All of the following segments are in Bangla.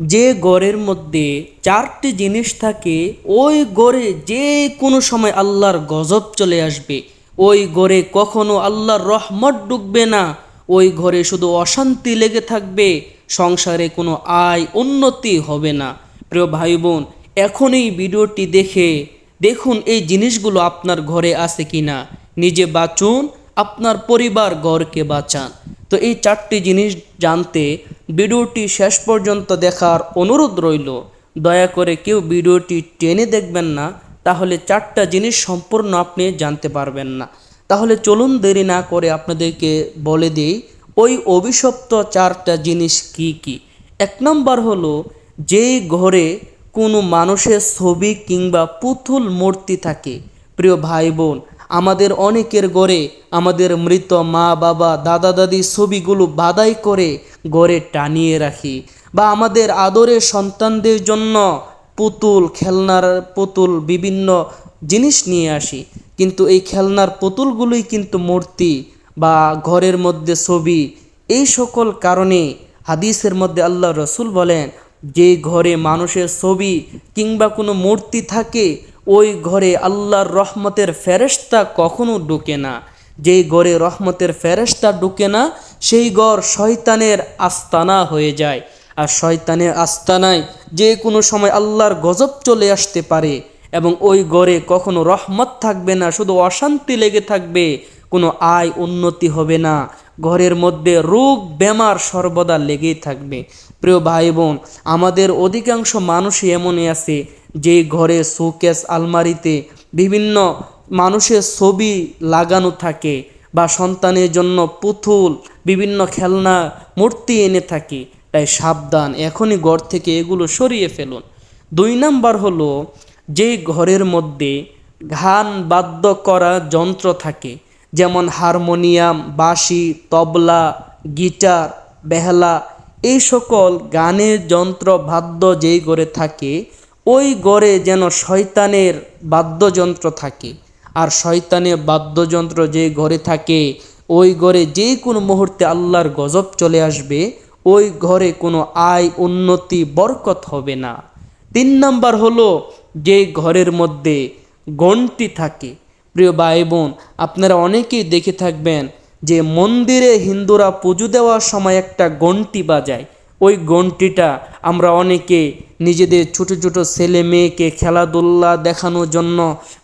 যে গড়ের মধ্যে চারটি জিনিস থাকে, ওই গড়ে যে কোনো সময় আল্লাহর গজব চলে আসবে। ওই গড়ে কখনো আল্লাহর রহমত ডুববে না। ওই ঘরে শুধু অশান্তি লেগে থাকবে, সংসারে কোনো আয় উন্নতি হবে না। প্রিয় ভাই বোন এখন এই ভিডিওটি দেখে দেখুন এই জিনিসগুলো আপনার ঘরে আছে কিনা। নিজে বাঁচুন, আপনার পরিবার ঘরকে বাঁচান। তো এই চারটি জিনিস জানতে ভিডিওটি শেষ পর্যন্ত দেখার অনুরোধ রইল। দয়া করে কেউ ভিডিওটি টেনে দেখবেন না, তাহলে চারটা জিনিস সম্পূর্ণ আপনি জানতে পারবেন না। তাহলে চলুন দেরি না করে আপনাদেরকে বলে দিই, ওই অভিশপ্ত চারটা জিনিস কি কি? এক নম্বর হলো, যেই ঘরে কোনো মানুষের ছবি কিংবা পুতুল মূর্তি থাকে। প্রিয় ভাই বোন আমাদের অনেকের গড়ে, আমাদের মৃত মা, বাবা, দাদা, দাদি ছবিগুলো বাদাই করে গড়ে টানিয়ে রাখি। বা আমাদের আদরের সন্তানদের জন্য পুতুল, খেলনার পুতুল, বিভিন্ন জিনিস নিয়ে আসি। কিন্তু এই খেলনার পুতুলগুলোই কিন্তু মূর্তি বা ঘরের মধ্যে ছবি। এই সকল কারণে হাদিসের মধ্যে আল্লাহ রসুল বলেন, যে ঘরে মানুষের ছবি কিংবা কোনো মূর্তি থাকে ওই ঘরে আল্লাহর রহমতের ফেরেস্তা কখনো ঢুকে না। যেই ঘরে রহমতের ফেরেস্তা ঢুকে না, সেই ঘর শয়তানের আস্তানা হয়ে যায়। আর শয়তানের আস্তানায় যে কোনো সময় আল্লাহর গজব চলে আসতে পারে এবং ওই ঘরে কখনো রহমত থাকবে না, শুধু অশান্তি লেগে থাকবে। কোনো আয় উন্নতি হবে না। ঘরের মধ্যে রোগ বেমার সর্বদা লেগেই থাকবে। প্রিয় ভাই বোন আমাদের অধিকাংশ মানুষই এমনই আছে যে ঘরে শোকেস, আলমারিতে বিভিন্ন মানুষের ছবি লাগানো থাকে বা সন্তানের জন্য পুতুল, বিভিন্ন খেলনা, মূর্তি এনে থাকি। তাই সাবধান, এখনই ঘর থেকে এগুলো সরিয়ে ফেলুন। দুই নাম্বার হলো, যে ঘরের মধ্যে ঘান বাদ্য করা যন্ত্র থাকে যেমন হারমোনিয়াম, বাঁশি, তবলা, গিটার, বেহালা, এই সকল গানের যন্ত্র বাদ্য যেই ঘরে থাকে, ওই গড়ে যেন শয়তানের বাদ্যযন্ত্র থাকে। আর শয়তানের বাদ্যযন্ত্র যে ঘরে থাকে, ওই ঘরে যে কোনো মুহূর্তে আল্লাহর গজব চলে আসবে, ওই ঘরে কোনো আয়, উন্নতি, বরকত হবে না। তিন নাম্বার হলো যে ঘরের মধ্যে গন্টি থাকে প্রিয় ভাই বোন, আপনারা অনেকেই দেখে থাকবেন যে মন্দিরে হিন্দুরা পুজো দেওয়ার সময় একটা গন্টি বাজায়। ওই গন্টিটা আমরা অনেকে নিজেদের ছোট ছোট ছেলে মেয়েকে খেলাধুলা দেখানোর জন্য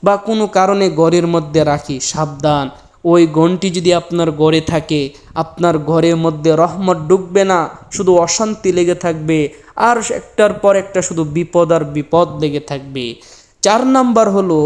বা কোনো কারণে ঘরের মধ্যে রাখি, সাবধান। ওই গন্টি যদি আপনার ঘরে থাকে, আপনার ঘরের মধ্যে রহমত ডুববে না, শুধু অশান্তি লেগে থাকবে আর একটার পর একটা শুধু বিপদ আর বিপদ লেগে থাকবে। চার নাম্বার হলো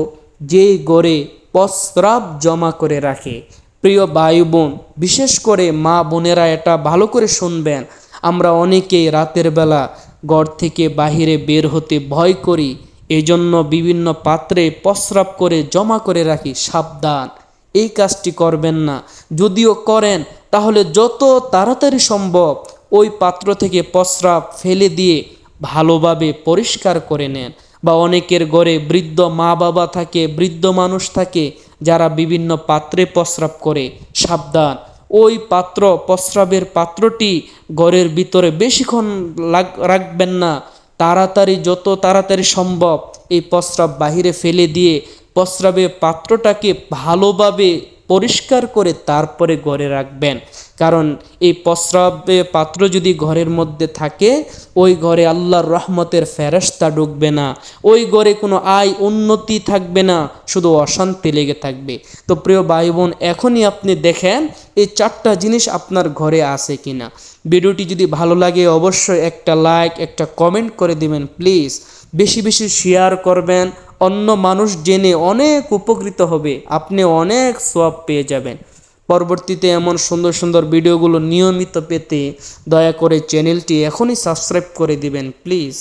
যে গড়ে প্রস্রাব জমা করে রাখে। প্রিয় বায়ু বোন বিশেষ করে মা বোনেরা এটা ভালো করে শুনবেন। আমরা অনেকেই রাতের বেলা ঘর থেকে বাহিরে বের হতে ভয় করি, এজন্য বিভিন্ন পাত্রে প্রস্রাব করে জমা করে রাখি, সাবধান। এই কাজটি করবেন না। যদিও করেন, তাহলে যত তাড়াতাড়ি সম্ভব ওই পাত্র থেকে প্রস্রাব ফেলে দিয়ে ভালোভাবে পরিষ্কার করে নেন। বা অনেকের ঘরে বৃদ্ধ মা বাবা থাকে, বৃদ্ধ মানুষ থাকে, যারা বিভিন্ন পাত্রে প্রস্রাব করে। সাবধান। ওই পাত্র, প্রস্রাবের পাত্রটি ঘরের ভিতরে বেশিক্ষণ রাখবেন না। তাড়াতাড়ি, যত তাড়াতাড়ি সম্ভব এই প্রস্রাব বাহিরে ফেলে দিয়ে প্রস্রাবের পাত্রটাকে ভালোভাবে পরিষ্কার করে তারপরে ঘরে রাখবেন। কারণ এই প্রস্রাবের পাত্র যদি ঘরের মধ্যে থাকে, ওই ঘরে আল্লাহর রহমতের ফেরস্তা ঢুকবে না। ওই ঘরে কোনো আয়, উন্নতি থাকবে না, শুধু অশান্তি লেগে থাকবে। তো প্রিয় ভাই বোন এখনই আপনি দেখেন এই চারটা জিনিস আপনার ঘরে আছে কিনা। ভিডিওটি যদি ভালো লাগে, অবশ্যই একটা লাইক, একটা কমেন্ট করে দিবেন, প্লিজ। বেশি বেশি শেয়ার করবেন। অন্য মানুষ জেনে অনেক উপকৃত হবে। আপনি অনেক সোয়াব পেয়ে যাবেন। পরবর্তীতে এমন সুন্দর সুন্দর ভিডিওগুলো নিয়মিত পেতে দয়া করে চ্যানেলটি এখনই সাবস্ক্রাইব করে দিবেন, প্লিজ।